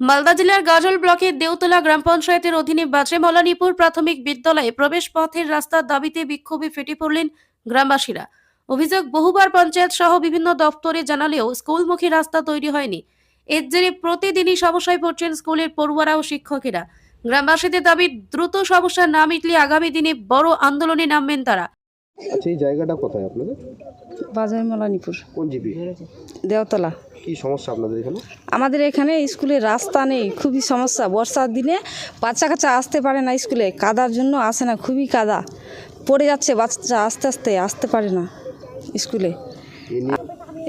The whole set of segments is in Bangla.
মালদা জেলার গাজল ব্লকের দেওতলা গ্রাম পঞ্চায়েতের অধীনে বাজে মলানিপুর প্রাথমিক বিদ্যালয়ে প্রবেশ পথের রাস্তার দাবিতে বিক্ষোভে ফেটে পড়লেন গ্রামবাসীরা। অভিযোগ, বহুবার পঞ্চায়েত সহ বিভিন্ন দপ্তরে জানালেও স্কুলমুখী রাস্তা তৈরি হয়নি। এর জেরে প্রতিদিনই সমস্যায় পড়ছেন স্কুলের পড়ুয়ারা ও শিক্ষকেরা। গ্রামবাসীদের দাবি, দ্রুত সমস্যা না মিটলে আগামী দিনে বড় আন্দোলনে নামবেন তারা। আচ্ছা এই জায়গাটা কোথায় আপনাদের? বাজার মলানিপুর কোন জিপি? দেওতলা কি সমস্যা আপনাদের এখানে? আমাদের এখানে স্কুলে রাস্তা নেই খুবই সমস্যা। বর্ষার দিনে বাচ্চা কাচ্চা আসতে পারে না স্কুলে কাদার জন্য আসে না খুবই কাদা। পড়ে যাচ্ছে বাচ্চা আস্তে আস্তে আসতে পারে না স্কুলে।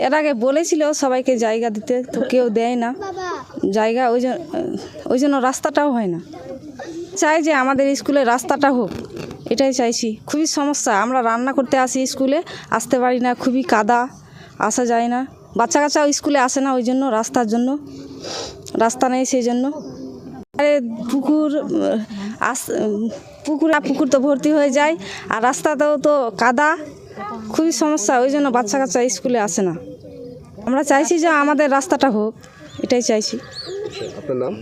এর আগে বলেছিল সবাইকে জায়গা দিতে তো কেউ দেয় না। জায়গা ওই জন্য ওই জন্য রাস্তাটাও হয় না। চাই যে আমাদের স্কুলে রাস্তাটা হোক। এটাই চাইছি। খুবই সমস্যা। আমরা রান্না করতে আসি স্কুলে আসতে পারি না খুবই কাদা আসা যায় না। বাচ্চা কাচ্চাও স্কুলে আসে না ওই জন্য রাস্তার জন্য। রাস্তা নেই সেই জন্য। আরে পুকুর আস পুকুর পুকুর তো ভর্তি হয়ে যায়। আর রাস্তাতেও তো কাদা। খুবই সমস্যা ওই জন্য বাচ্চা কাচ্চা স্কুলে আসে না। আমরা চাইছি যে আমাদের রাস্তাটা হোক এটাই চাইছি। আপনার নাম?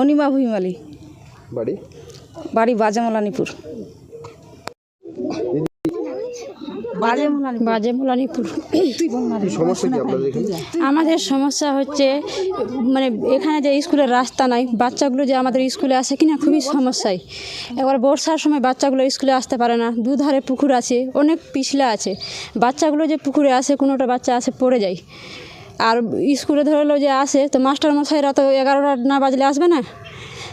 অনিমা ভুইমালি। বাড়ি? বাড়ি বাজামলানিপুর। বাজে মোলানিপুর কি সমস্যা কি আমাদের সমস্যা হচ্ছে মানে এখানে যে স্কুলের রাস্তা নাই বাচ্চাগুলো যে আমাদের স্কুলে আসে কিনা খুবই সমস্যায় এবার বর্ষার সময় বাচ্চাগুলো স্কুলে আসতে পারে না দুধারে পুকুর আছে অনেক পিছলা আছে। বাচ্চাগুলো যে পুকুরে আসে কোনোটা বাচ্চা আসে পড়ে যায়। আর স্কুলে ধরলো যে আসে তো মাস্টার মশাইরা তো এগারোটা না বাজলে আসবে না?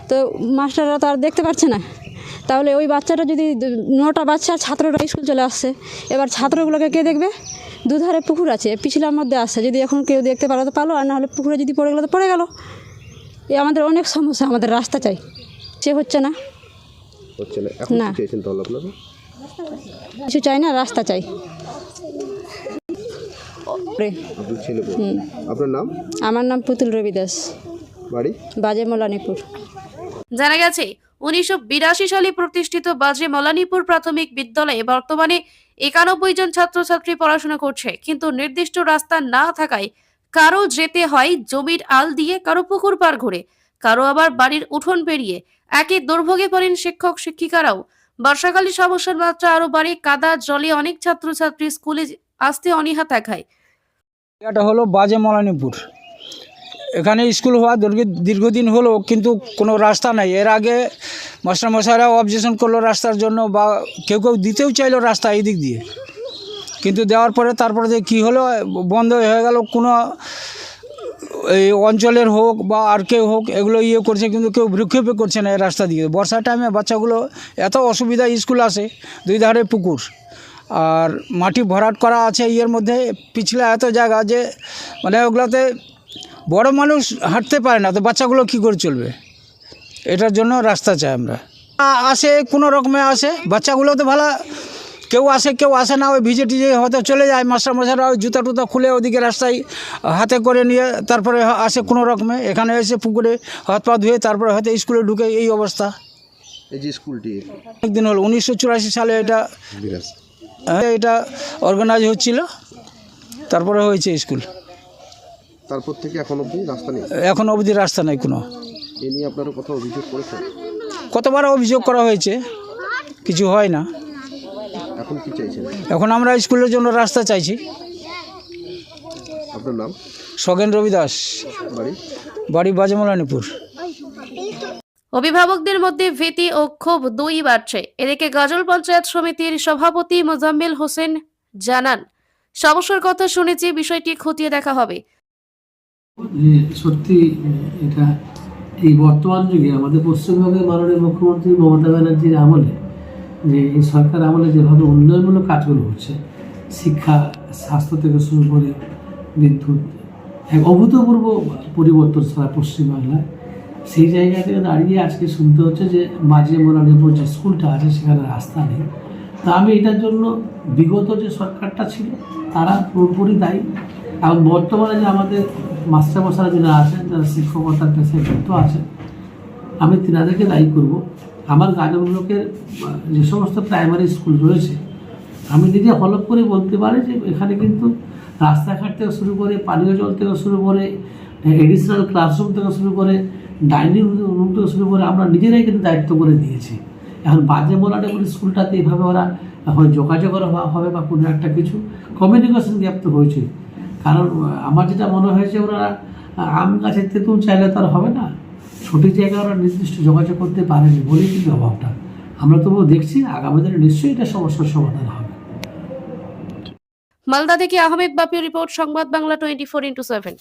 তো মাস্টাররা তো আর দেখতে পাচ্ছে না। তাহলে ওই বাচ্চাটা যদি দু- নটা বাচ্চা ছাত্ররা স্কুল চলে আসছে এবার ছাত্রগুলোকে কে দেখবে? দুধারে পুকুর আছে পিছলার মধ্যে আসছে যদি এখন কেউ দেখতে পারো তো পালো আর না হলে পুকুরে যদি পড়ে গেলো তো পড়ে গেলো। এ আমাদের অনেক সমস্যা আমাদের রাস্তা চাই। সে হচ্ছে না। হচ্ছে না। কিছু চাই না রাস্তা চাই। আপনার আপনার নাম? আমার নাম পুতুল রবি দাস বাড়ি? বাজে মোলানিপুর। জানা গেছে উনিশশো বিরাশি সালে প্রতিষ্ঠিত বাজে মলানিপুর প্রাথমিক বিদ্যালয়ে বর্তমানে একানব্বই জন ছাত্রছাত্রী পড়াশোনা করছে। কিন্তু নির্দিষ্ট রাস্তা না থাকায় কারও যেতে হয় জমির আল দিয়ে, কারও পুকুর পার ঘুরে, কারও আবার বাড়ির উঠোন পেরিয়ে। একই দুর্ভোগে পড়েন শিক্ষক, শিক্ষিকারাও। বর্ষাকালে সমস্যার মাত্রা আরও বাড়ে, কাদা জলে অনেক ছাত্রছাত্রী স্কুলে আসতে অনীহা দেখায়। এটা হলো বাজে মলানিপুর। এখানে স্কুল হওয়া দীর্ঘ- দীর্ঘদিন হলো, কিন্তু কোনো রাস্তা নাই। এর আগে মাস্টারমশাইরা অবজেকশন করল রাস্তার জন্য বা কেউ কেউ দিতেও চাইলো রাস্তা এই দিক দিয়ে। কিন্তু দেওয়ার পরে তারপরে যে কী হলো, বন্ধ হয়ে গেল। কোনো এই অঞ্চলের হোক বা আর কেউ হোক, এগুলো ইয়ে করছে, কিন্তু কেউ ভ্রুক্ষেপে করছে না এই রাস্তা দিয়ে। বর্ষার টাইমে বাচ্চাগুলো এত অসুবিধা, স্কুল আসে দুই ধারে পুকুর। আর মাটি ভরাট করা আছে ইয়ের মধ্যে। পিছলা এত জায়গা যে মানে ওগুলোতে বড় মানুষ হাঁটতে পারে না তো বাচ্চাগুলো কী করে চলবে? এটার জন্য রাস্তা চাই আমরা। আসে কোনো রকমে আসে। বাচ্চাগুলো তো ভালো কেউ আসে কেউ আসে না ওই ভিজে টিজে হয়তো চলে যায়। মাস্টার মশাইরা ওই জুতা টুতা খুলে ওদিকে রাস্তায় হাতে করে নিয়ে তারপরে আসে কোনো রকমে। এখানে এসে পুকুরে হাত পা ধুয়ে তারপরে হয়তো স্কুলে ঢুকে এই অবস্থা। এই যে স্কুলটি একদিন হলো উনিশশো চুরাশি সালে এটা হ্যাঁ, এটা অর্গানাইজ হচ্ছিল। তারপরে হয়েছে স্কুল। তারপর থেকে এখন অবধি রাস্তা নেই? এখন অবধি রাস্তা নেই কোনো। এ নিয়ে আপনারা কোথাও অভিযোগ করেছেন? কতবার অভিযোগ করা হয়েছে? কিছু হয় না। এখন কি চাইছেন? এখন আমরা স্কুলের জন্য রাস্তা চাইছি। আপনার নাম? সগেন রবি দাস বাড়ি? বাড়ি বাজমলানিপুর। অভিভাবকদের মধ্যে ভীতি ও ক্ষোভ দুই বাড়ছে। এদিকে গাজল পঞ্চায়েত সমিতির সভাপতি মোজাম্মেল হোসেন জানান সমস্যার কথা শুনেছি বিষয়টি খতিয়ে দেখা হবে। সত্যি এটা এই বর্তমান যুগে আমাদের পশ্চিমবঙ্গের মাননীয় মুখ্যমন্ত্রী মমতা ব্যানার্জির আমলে যে এই সরকার আমলে যেভাবে উন্নয়নমূলক কাজগুলো হচ্ছে, শিক্ষা, স্বাস্থ্য থেকে শুরু করে বিদ্যুৎ, এক অভূতপূর্ব পরিবর্তন সারা পশ্চিমবাংলায়। সেই জায়গা থেকে দাঁড়িয়ে আজকে শুনতে হচ্ছে যে মাঝে মোরানিপুর যে স্কুলটা আছে সেখানে রাস্তা নেই। তা আমি এটার জন্য বিগত যে সরকারটা ছিল, তারা পুরোপুরি দায়ী। এবং বর্তমানে যে আমাদের মাস্টারমশারা যারা আছেন, যারা শিক্ষকতার পেশায় যুক্ত আছেন, আমি তিনাদেরকে দায়ী করব। আমার ব্লকের যে সমস্ত প্রাইমারি স্কুল রয়েছে, আমি নিজে হলপ করে বলতে পারি যে এখানে কিন্তু রাস্তাঘাট থেকে শুরু করে পানীয় জল থেকে শুরু করে এডিশনাল ক্লাসরুম থেকে শুরু করে ডাইনিং রুম থেকে শুরু করে আমরা নিজেরাই কিন্তু দায়িত্ব করে দিয়েছি। এখন বাজে মোলাটে বলে স্কুলটাতে এইভাবে ওরা হয় যোগাযোগ করা হবে বা কোনো একটা কিছু কমিউনিকেশন গ্যাপ তো হয়েছে কারণ আমার যেটা মনে হয়েছে, ওরা আম গাছের তেঁতুল চাইলে তার হবে না। সঠিক জায়গায় ওরা নির্দিষ্ট যোগাযোগ করতে পারেনি বলেই কিন্তু অভাবটা। আমরা তবুও দেখছি, আগামী দিনে নিশ্চয়ই এটা সমস্যার সমাধান হবে। মালদা থেকে আহমেদ বাপির রিপোর্ট, সংবাদ Bangla twenty four into seven.